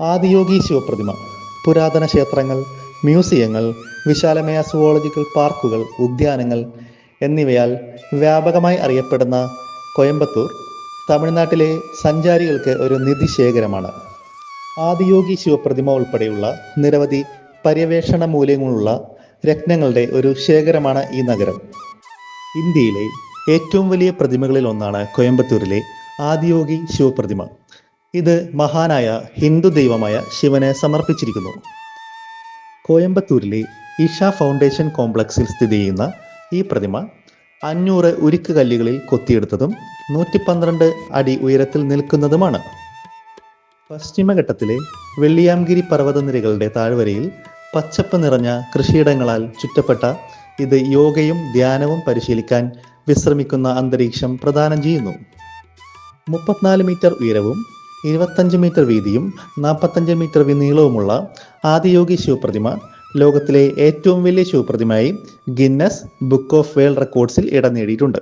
ആദിയോഗി ശിവപ്രതിമ പുരാതന ക്ഷേത്രങ്ങൾ മ്യൂസിയങ്ങൾ വിശാലമായ സുവോളജിക്കൽ പാർക്കുകൾ ഉദ്യാനങ്ങൾ എന്നിവയാൽ വ്യാപകമായി അറിയപ്പെടുന്ന കോയമ്പത്തൂർ തമിഴ്നാട്ടിലെ സഞ്ചാരികൾക്ക് ഒരു നിധിശേഖരമാണ്. ആദിയോഗി ശിവപ്രതിമ ഉൾപ്പെടെയുള്ള നിരവധി പര്യവേഷണ മൂല്യങ്ങളുള്ള രത്നങ്ങളുടെ ഒരു ശേഖരമാണ് ഈ നഗരം. ഇന്ത്യയിലെ ഏറ്റവും വലിയ പ്രതിമകളിൽ ഒന്നാണ് കോയമ്പത്തൂരിലെ ആദിയോഗി ശിവപ്രതിമ ഇത് മഹാനായ ഹിന്ദു ദൈവമായ ശിവനെ സമർപ്പിച്ചിരിക്കുന്നു. കോയമ്പത്തൂരിലെ ഇഷ ഫൗണ്ടേഷൻ കോംപ്ലക്സിൽ സ്ഥിതി ചെയ്യുന്ന ഈ പ്രതിമ അഞ്ഞൂറ് ഉരുക്ക് കല്ലുകളിൽ കൊത്തിയെടുത്തതും നൂറ്റി പന്ത്രണ്ട് അടി ഉയരത്തിൽ നിൽക്കുന്നതുമാണ്. പശ്ചിമഘട്ടത്തിലെ വെള്ളിയാംഗിരി പർവതനിരകളുടെ താഴ്വരയിൽ പച്ചപ്പ് നിറഞ്ഞ കൃഷിയിടങ്ങളാൽ ചുറ്റപ്പെട്ട ഇത് യോഗയും ധ്യാനവും പരിശീലിക്കാൻ വിശ്രമിക്കുന്ന അന്തരീക്ഷം പ്രദാനം ചെയ്യുന്നു. മുപ്പത്തിനാല് മീറ്റർ ഉയരവും ഇരുപത്തഞ്ച് മീറ്റർ വീതിയും നാൽപ്പത്തഞ്ച് മീറ്റർ നീളവുമുള്ള ആദിയോഗി ശിവപ്രതിമ ലോകത്തിലെ ഏറ്റവും വലിയ ശിവപ്രതിമയായി ഗിന്നസ് ബുക്ക് ഓഫ് വേൾഡ് റെക്കോർഡ്സിൽ ഇടം നേടിയിട്ടുണ്ട്.